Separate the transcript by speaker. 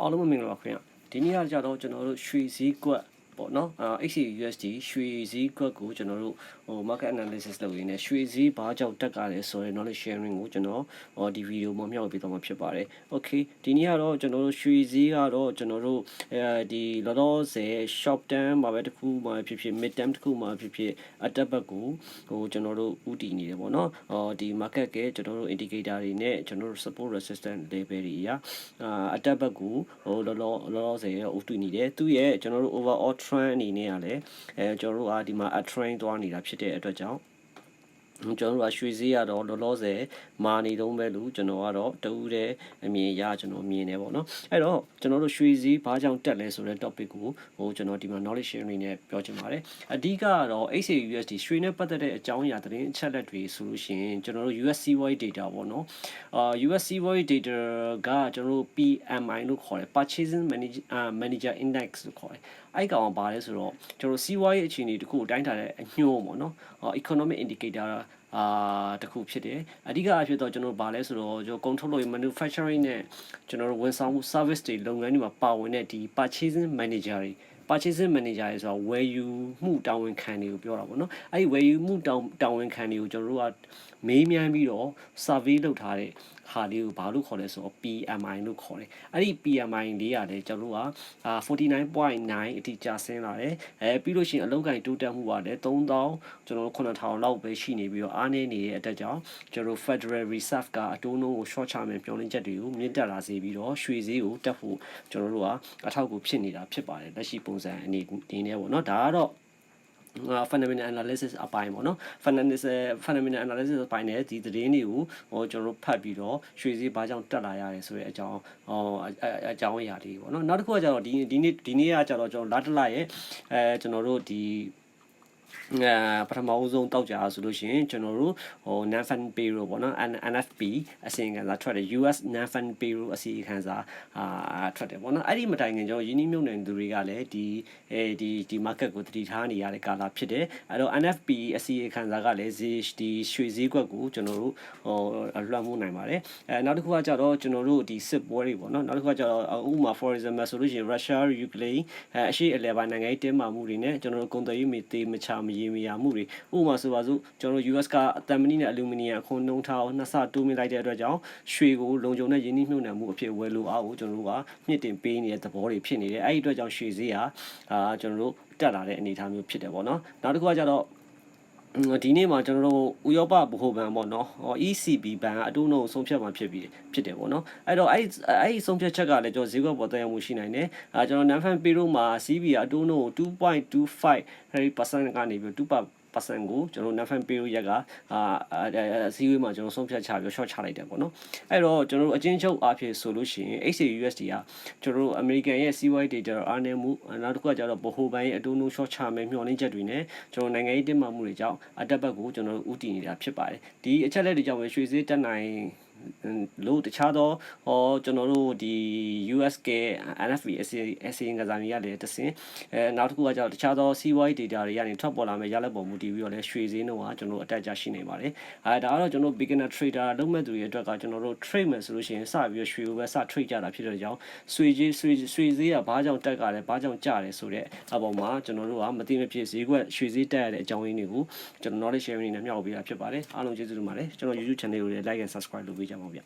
Speaker 1: အားလုံးပဲမင်္ဂလာပါခင်ဗျဒီနေ့ကကြတော့ကျွန်တော်တို့ရွှေစည်းကွက် ပေါ့နော်အာ XUSD ရွှေစည်းကွက်ကိုကျွန်တော်တို့ဟို market analysis လုပ်ရင်းနဲ့ရွှေစည်းဘာကြောင့်တက်ကြလဲဆိုတဲ့ knowledge sharing ကိုကျွန်တော်ဟောဒီဗီဒီယိုမှာမျှဝေပေးသွားမှာဖြစ်ပါတယ် okay ဒီနေ့ကတော့ကျွန်တော်တို့ရွှေစည်းကတော့ကျွန်တော်တို့အဲဒီလောလောဆယ် short term မှာပဲတစ်ခုမှာဖြစ်ဖြစ် mid term တစ်ခုမှာဖြစ်ဖြစ်အတက်ဘက်ကိုဟိုကျွန်တော်တို့ဥတည်နေတယ်ပေါ့နော်ဟောဒီ market ကကျွန်တော်တို့ indicator တွေနဲ့ကျွန်တော်တို့ support resistance level တွေအရာအာအတက်ဘက်ကိုဟိုလောလောလောလောဆယ်ဥတည်နေတယ်သူ့ရဲ့ကျွန်တော်တို့ overall trend အနေနဲ့ကလည်းအဲကျွန်တော်တို့အာဒီမှာ a trend သွားနေတာဖြစ်တဲ့အတွက်ကြောင့်ကျွန်တော်တို့ကရွှေစည်းရတော့လောလောဆယ်မာနေတုံးပဲလို့ကျွန်တော်ကတော့တူးတဲ့အမြင်ရကျွန်တော်မြင်နေပေါ့နော်အဲ့တော့ကျွန်တော်တို့ရွှေစည်းဘာကြောင့်တက်လဲဆိုတဲ့ topic ကိုဟိုကျွန်တော်ဒီမှာ knowledge sharing နဲ့ပြောချင်ပါတယ်အဓိကကတော့ XAUSD ရွှေနဲ့ပတ်သက်တဲ့အကြောင်းအရာသတင်းအချက်လက်တွေဆိုလို့ရှိရင်ကျွန်တော်တို့ USCY data ပေါ့နော်အာ USCY data ကကျွန်တော်တို့ PMI လို့ခေါ်တယ် Purchasing Manager Manager Index လို့ခေါ်တယ် အဲ့ကောင်ကဘာလဲဆိုတော့ကျွန်တော်စီးပွားရေးအခြေအနေတခုကိုတိုင်းထားတဲ့အညွှန်းပေါ့နော် economic indicator အာတခုဖြစ်တယ်အဓိကအဖြစ်တော့ကျွန်တော်ဗာလဲဆိုတော့ကျွန်တော် control လို့ manufacturing နဲ့ကျွန်တော်တို့ဝန်ဆောင်မှု service တွေလုပ်ငန်းတွေမှာပါဝင်တဲ့ဒီ purchasing manager တွေ purchasing manager တွေဆိုတာဝယ်ယူမှုတာဝန်ခံတွေကိုပြောတာပေါ့နော်အဲ့ဒီဝယ်ယူမှုတာဝန်တာဝန်ခံတွေကိုကျွန်တော်တို့ကမေးမြန်းပြီးတော့ survey လုပ်ထားတဲ့ဟာလေးကိုဘာလို့ခေါ်လဲဆိုတော့ PMI လို့ခေါ်တယ်အဲ့ဒီ PMI လေးရတယ်ကျွန်တော်တို့ကအာ49.9အထိကျဆင်းလာတယ်အဲပြီးလို့ရှိရင်အလောက်ကိုင်းတိုးတက်မှုကလည်း3000ကျွန်တော်တို့9000လောက်ပဲရှိနေပြီးတော့အားနည်းနေတဲ့အတွက်ကြောင့်ကျွန်တော်တို့ Federal Reserve ကအတိုးနှုန်းကို short ချမယ်ပြောင်းလဲချက်တွေကိုမြင့်တက်လာစေပြီးတော့ရွှေဈေးကိုတက်ဖို့ကျွန်တော်တို့ကအထောက်အကူဖြစ်နေတာဖြစ်ပါတယ်လက်ရှိပုံစံအနေနဲ့ပေါ့နော်ဒါကတော့ fundamental analysis အပိုင်းပေါ့နော် fundamental fundamental analysis အပိုင်းနဲ့ဒီသတင်းတွေကိုဟိုကျွန်တော်တို့ဖတ်ပြီးတော့ရွှေစည်းဘာကြောင့်တက်လာရတယ်ဆိုတဲ့အကြောင်းဟောအကြောင်းအရာလေးပေါ့နော်နောက်တစ်ခုကကျတော့ဒီဒီနေ့ဒီနေ့ကကျတော့ကျွန်တော်လာတလာရဲ့အဲကျွန်တော်တို့ဒီ အဲပထမအဆုံးတောက်ကြဆိုလို့ရှိရင်ကျွန်တော်တို့ဟို non fund payroll ပေါ့နော် NFP အစီရင်ခံစာထွက်တယ် US non fund payroll အစီရင်ခံစာအာထွက်တယ်ပေါ့နော်အဲ့ဒီမတိုင်ခင်ကျွန်တော်ယင်းနှမြုံနယ်သူတွေကလည်းဒီအဲဒီဒီ market ကိုတတိထားနေရတဲ့ကာလဖြစ်တယ်အဲ့တော့ NFP အစီရင်ခံစာကလည်းဈေးဒီရွှေဈေးကွက်ကိုကျွန်တော်တို့ဟိုလွှမ်းမိုးနိုင်ပါတယ်အဲနောက်တစ်ခုကကြတော့ကျွန်တော်တို့ဒီစစ်ပွဲတွေပေါ့နော်နောက်တစ်ခုကကြတော့ဥပမာ for example ဆိုလို့ရှိရင် Russia Ukraine အဲအရှိအလဲပိုင်းနိုင်ငံရေးတင်းမာမှုတွေနဲ့ကျွန်တော်တို့ကုန်သွယ်ရေးမီတေမချမရေမရာမှုတွေဥပမာဆိုပါစို့ကျွန်တော်တို့ US ကအတမ်မနီနဲ့အလူမီနီယံအခွန်နှုန်းထားကိုနှစ်ဆတိုးမြင့်လိုက်တဲ့အတွက်ကြောင့်ရွှေကိုလုံခြုံတဲ့ရင်းနှီးမြှုပ်နှံမှုအဖြစ်ဝယ်လိုအားကိုကျွန်တော်တို့ကမြင့်တင်ပေးနေတဲ့သဘောတွေဖြစ်နေတယ်အဲ့ဒီအတွက်ကြောင့်ရွှေဈေးဟာအာကျွန်တော်တို့တက်လာတဲ့အနေအထားမျိုးဖြစ်တယ်ပေါ့နော်နောက်တစ်ခုကကြတော့ ဒီနေ့မှာကျွန်တော်တို့ဥရောပဗဟိုဘဏ်ပေါ့နော် ECB ဘဏ်ကအတူနှုတ်ဆုံးဖြတ်မှာဖြစ်ပြီးဖြစ်တယ်ပေါ့နော်အဲ့တော့အဲ့အဲ့ဒီဆုံးဖြတ်ချက်ကလည်းကျွန်တော်ဈေးကွက်ပေါ်တက်ရောက်မှုရှိနိုင်တယ်အဲကျွန်တော် non-fan pay တို့မှာ CB ကအတူနှုတ်2.25 percent ကနေပြီး2 percent ကိုကျွန်တော် Nafan Pay ရက်ကအာအစည်းအဝေးမှာကျွန်တော်ဆုံးဖြတ်ချပြီး short ချလိုက်တယ်ပေါ့နော်အဲ့တော့ကျွန်တော်တို့အချင်းချုပ်အားဖြင့်ဆိုလို့ရှိရင် XAUSD ကကျွန်တော်တို့ American ရဲ့ CY data အားနည်းမှုနောက်တစ်ခုကကျတော့ဗဟိုဘဏ်ရဲ့အတူတူ short ချမယ်မျှော်လင့်ချက်တွေနဲ့ကျွန်တော်နိုင်ငံရေးတင်မာမှုတွေကြောင့်အတက်ဘက်ကိုကျွန်တော်တို့ဥတည်နေတာဖြစ်ပါတယ်ဒီအချက်လက်တွေကြောင့်ပဲရွှေဈေးတက်နိုင် လို့တခြားသောဟောကျွန်တော်တို့ဒီ USK NFV အစီအစီငါးစာတွေရတယ်တစင်အဲနောက်တစ်ခုကကျတော့တခြားသော CY data တွေကနေထွက်ပေါ်လာမယ့်ရလဒ်ပေါ်မူတည်ပြီးတော့လဲရွှေဈေးနှုန်းကကျွန်တော်တို့အတက်ကြရှိနေပါတယ်အဲဒါကတော့ကျွန်တော်တို့ beginner trader လုပ်မဲ့သူတွေအတွက်ကကျွန်တော်တို့ trade မယ်ဆိုလို့ရှိရင်စပြီးရွှေကိုပဲစ trade ကြတာဖြစ်တဲ့ကြောင့်ရွှေကြီးရွှေရွှေဈေးကဘာကြောင့်တက်ကြလဲဘာကြောင့်ကျတယ်ဆိုတဲ့အပေါ်မှာကျွန်တော်တို့ကမသိမဖြစ်ဈေးကွက်ရွှေဈေးတက်ရတဲ့အကြောင်းရင်းတွေကိုကျွန်တော် knowledge sharing နဲ့မျှဝေပေးတာဖြစ်ပါတယ်အားလုံးကျေးဇူးတင်ပါတယ်ကျွန်တော် YouTube channel ကိုလည်း like and subscribe လုပ်ပေးကြပါဦးဗျ